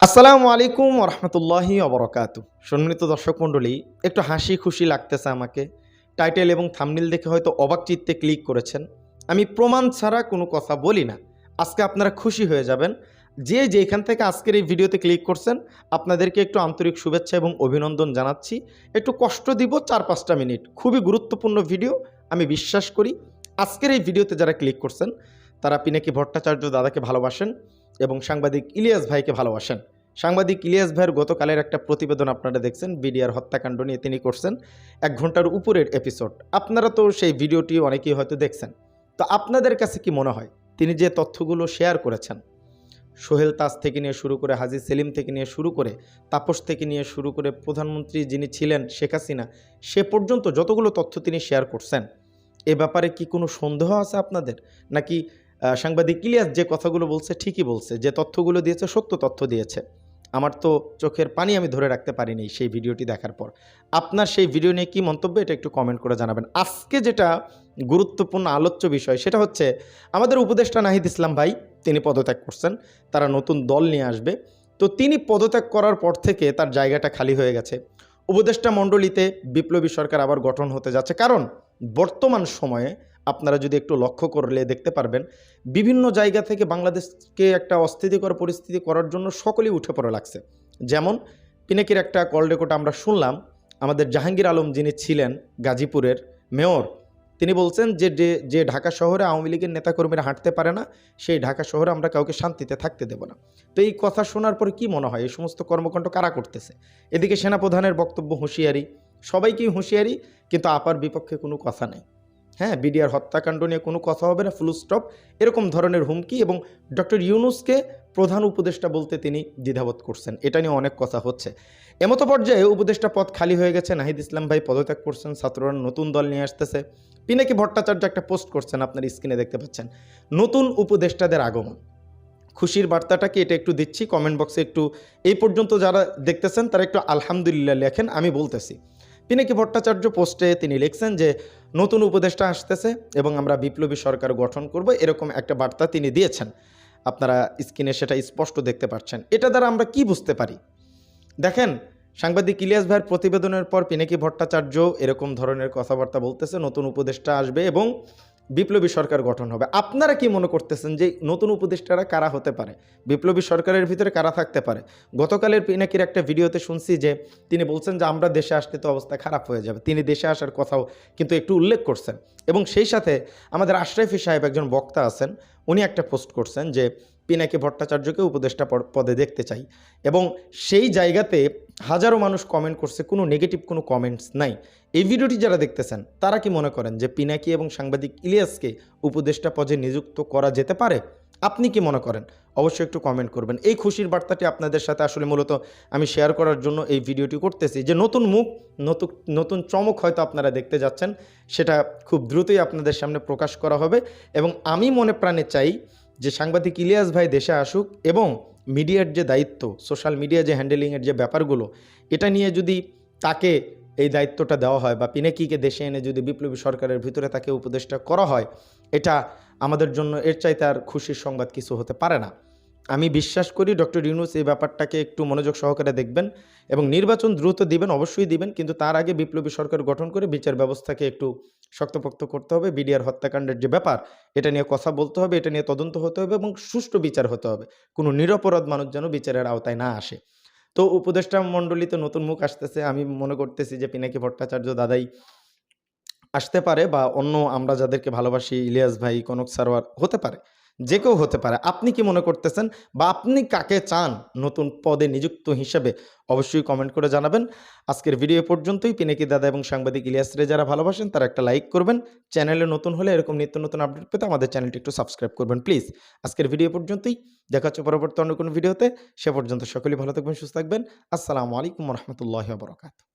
আসসালামু আলাইকুম রহমতুল্লাহি অবরকাত সম্মানিত দর্শক মণ্ডলী, একটু হাসি খুশি লাগতেছে আমাকে। টাইটেল এবং থামনিল দেখে হয়তো অবাক চিত্তে ক্লিক করেছেন। আমি প্রমাণ ছাড়া কোনো কথা বলি না। আজকে আপনারা খুশি হয়ে যাবেন। যে যেখান থেকে আজকের এই ভিডিওতে ক্লিক করছেন, আপনাদেরকে একটু আন্তরিক শুভেচ্ছা এবং অভিনন্দন জানাচ্ছি। একটু কষ্ট দিব চার পাঁচটা মিনিট। খুবই গুরুত্বপূর্ণ ভিডিও, আমি বিশ্বাস করি। আজকের এই ভিডিওতে যারা ক্লিক করছেন, তারা পিনাকি ভট্টাচার্য দাদাকে ভালোবাসেন। এবং সাংবাদিক ইলিয়াস ভাইকে ভালোবাসেন। সাংবাদিক ইলিয়াস ভাইয়ের গতকালের একটা প্রতিবেদন আপনারা দেখছেন, বিডিআর হত্যাকাণ্ড নিয়ে তিনি করছেন এক ঘণ্টার উপরের এপিসোড আপনারা তো সেই ভিডিওটি অনেকেই হয়তো দেখছেন। তো আপনাদের কাছে কি মনে হয়? তিনি যে তথ্যগুলো শেয়ার করেছেন, সোহেল তাজ থেকে নিয়ে শুরু করে, হাজি সেলিম থেকে নিয়ে শুরু করে, তাপস থেকে নিয়ে শুরু করে, প্রধানমন্ত্রী যিনি ছিলেন, শেখ হাসিনা, সে পর্যন্ত যতগুলো তথ্য তিনি শেয়ার করছেন, এ ব্যাপারে কি কোনো সন্দেহ আছে আপনাদের? নাকি সাংবাদিক ইলিয়াস যে কথাগুলো বলছে ঠিকই বলছে, যে তথ্যগুলো দিয়েছে সত্য তথ্য দিয়েছে। আমার তো চোখের পানি আমি ধরে রাখতে পারিনি সেই ভিডিওটি দেখার পর। আপনার সেই ভিডিও নিয়ে কী মন্তব্য, এটা একটু কমেন্ট করে জানাবেন। আজকে যেটা গুরুত্বপূর্ণ আলোচ্য বিষয়, সেটা হচ্ছে আমাদের উপদেষ্টা নাহিদ ইসলাম ভাই, তিনি পদত্যাগ করছেন, তারা নতুন দল নিয়ে আসবে। তো তিনি পদত্যাগ করার পর থেকে তার জায়গাটা খালি হয়ে গেছে। উপদেষ্টা মণ্ডলীতে বিপ্লবী সরকার আবার গঠন হতে যাচ্ছে। কারণ বর্তমান সময়ে আপনারা যদি একটু লক্ষ্য করলে দেখতে পারবেন, বিভিন্ন জায়গা থেকে বাংলাদেশকে একটা অস্থিতিকর পরিস্থিতি করার জন্য সকলেই উঠে পড়ে লাগছে। যেমন, পিনাকির একটা কল রেকর্ড আমরা শুনলাম, আমাদের জাহাঙ্গীর আলম যিনি ছিলেন গাজীপুরের মেয়র, তিনি বলছেন যে, যে- ঢাকা শহরে আওয়ামী লীগের নেতাকর্মীরা হাঁটতে পারে না, সেই ঢাকা শহরে আমরা কাউকে শান্তিতে থাকতে দেব না। তো এই কথা শোনার পরে কি মনে হয়? এই সমস্ত কর্মকাণ্ড কারা করতেছে? এদিকে সেনাপ্রধানের বক্তব্য হুঁশিয়ারি, সবাইকেই হুঁশিয়ারি, কিন্তু আপার বিপক্ষে কোনো কথা নেই। হ্যাঁ বিডিআর হত্যাকাণ্ড নিয়ে কোনো কথা হবে না ফুল স্টপ এরকম ধরনের হুমকি এবং ডক্টর ইউনুসকে প্রধান উপদেষ্টা বলতে তিনি দ্বিধাবোধ করছেন। এটা নিয়ে অনেক কথা হচ্ছে। এমতো পর্যায়ে উপদেষ্টা পদ খালি হয়ে গেছে, নাহিদ ইসলাম ভাই পদত্যাগ করছেন, ছাত্ররা নতুন দল নিয়ে আসতেছে। পিনাকি ভট্টাচার্য একটা পোস্ট করছেন, আপনার স্ক্রিনে দেখতে পাচ্ছেন। নতুন উপদেষ্টাদের আগমন। খুশির বার্তাটাকে এটা একটু দিচ্ছি কমেন্ট বক্সে একটু এই পর্যন্ত যারা দেখতেছেন তারা একটু আলহামদুলিল্লাহ লেখেন, আমি বলতেছি। পিনাকি ভট্টাচার্য পোস্টে তিনি লিখছেন যে, নতুন উপদেষ্টা আসতেছে এবং আমরা বিপ্লবী সরকার গঠন করব এরকম একটা বার্তা তিনি দিয়েছেন। আপনারা স্ক্রিনে সেটা স্পষ্ট দেখতে পাচ্ছেন। এটা দ্বারা আমরা কি বুঝতে পারি? দেখেন, সাংবাদিক ইলিয়াস ভাইয়ের প্রতিবেদনের পর পিনাকি ভট্টাচার্য এরকম ধরনের কথাবার্তা বলতেছে, নতুন উপদেষ্টা আসবে এবং বিপ্লবী সরকার গঠন হবে। আপনারা কি মনে করতেছেন যে নতুন উপদেষ্টারা কারা হতে পারে? বিপ্লবী সরকারের ভিতরে কারা থাকতে পারে? গতকালের পিনাকির একটা ভিডিওতে শুনছি যে তিনি বলছেন যে আমরা দেশে আসতে তো অবস্থা খারাপ হয়ে যাবে। তিনি দেশে আসার কথাও কিন্তু একটু উল্লেখ করছেন। এবং সেই সাথে আমাদের আশরাফি সাহেব একজন বক্তা আছেন, উনি একটা পোস্ট করছেন যে পিনাকি ভট্টাচার্যকে উপদেষ্টা পদ- দেখতে চাই। এবং সেই জায়গাতে হাজারো মানুষ কমেন্ট করছে, কোনো নেগেটিভ কোনো কমেন্টস নাই। এই ভিডিওটি যারা দেখতেছেন, তারা কি মনে করেন যে পিনাকি এবং সাংবাদিক ইলিয়াসকে উপদেষ্টা পদে নিযুক্ত করা যেতে পারে? আপনি কি মনে করেন? অবশ্যই একটু কমেন্ট করবেন। এই খুশির বার্তাটি আপনাদের সাথে আসলে মূলত আমি শেয়ার করার জন্য এই ভিডিওটি করতেছি। যে নতুন মুখ নতুন নতুন চমক হয়তো আপনারা দেখতে যাচ্ছেন, সেটা খুব দ্রুতই আপনাদের সামনে প্রকাশ করা হবে। এবং আমি মনে প্রাণে চাই যে সাংবাদিক ইলিয়াস ভাই দেশে আসুক এবং মিডিয়ার যে দায়িত্ব সোশ্যাল মিডিয়া যে হ্যান্ডেলিংয়ের যে ব্যাপারগুলো, এটা নিয়ে যদি তাকে এই দায়িত্বটা দেওয়া হয় বা পিনাকিকে দেশে এনে যদি বিপ্লবী সরকারের ভিতরে তাকে উপদেষ্টা করা হয়, এটা আমাদের জন্য এর চাইতে আর খুশির সংবাদ কিছু হতে পারে না। আমি বিশ্বাস করি ডক্টর ইউনুস এই ব্যাপারটাকে একটু মনোযোগ সহকারে দেখবেন এবং নির্বাচন দ্রুত দিবেন, অবশ্যই দিবেন, কিন্তু তার আগে বিপ্লবী সরকার গঠন করে বিচার ব্যবস্থাকে একটু শক্তপোক্ত করতে হবে, বিডিআর হত্যাকাণ্ডের যে ব্যাপার, এটা নিয়ে কথা বলতে হবে, এটা নিয়ে তদন্ত হতে হবে এবং সুষ্ঠু বিচার হতে হবে। কোনো নিরপরাধ মানুষ যেন বিচারের আওতায় না আসে। তো উপদেষ্টা মণ্ডলীতে নতুন মুখ আসতেছে, আমি মনে করতেছি যে পিনাকি ভট্টাচার্য দাদাই আসতে পারে বা অন্য আমরা যাদেরকে ভালোবাসি, ইলিয়াস ভাই, কনক সারোয়ার হতে পারে। যে কেউ হতে পারে। আপনি কি মনে করতেছেন বা আপনি কাকে চান নতুন পদে নিযুক্ত হিসেবে? অবশ্যই কমেন্ট করে জানাবেন। আজকের ভিডিও পর্যন্তই। পিনাকি দাদা এবং সাংবাদিক ইলিয়াস রে যারা ভালোবাসেন, তারা একটা লাইক করবেন। চ্যানেলে নতুন হলে এরকম নিত্য নতুন আপডেট পেতে আমাদের চ্যানেলটি একটু সাবস্ক্রাইব করবেন প্লিজ আজকের ভিডিও পর্যন্তই। দেখা হচ্ছে পরবর্তী অন্য কোনো ভিডিওতে সে পর্যন্ত সকলেই ভালো থাকবেন, সুস্থ থাকবেন। আসসালামু আলাইকুম রহমতুল্লাহ বরকাত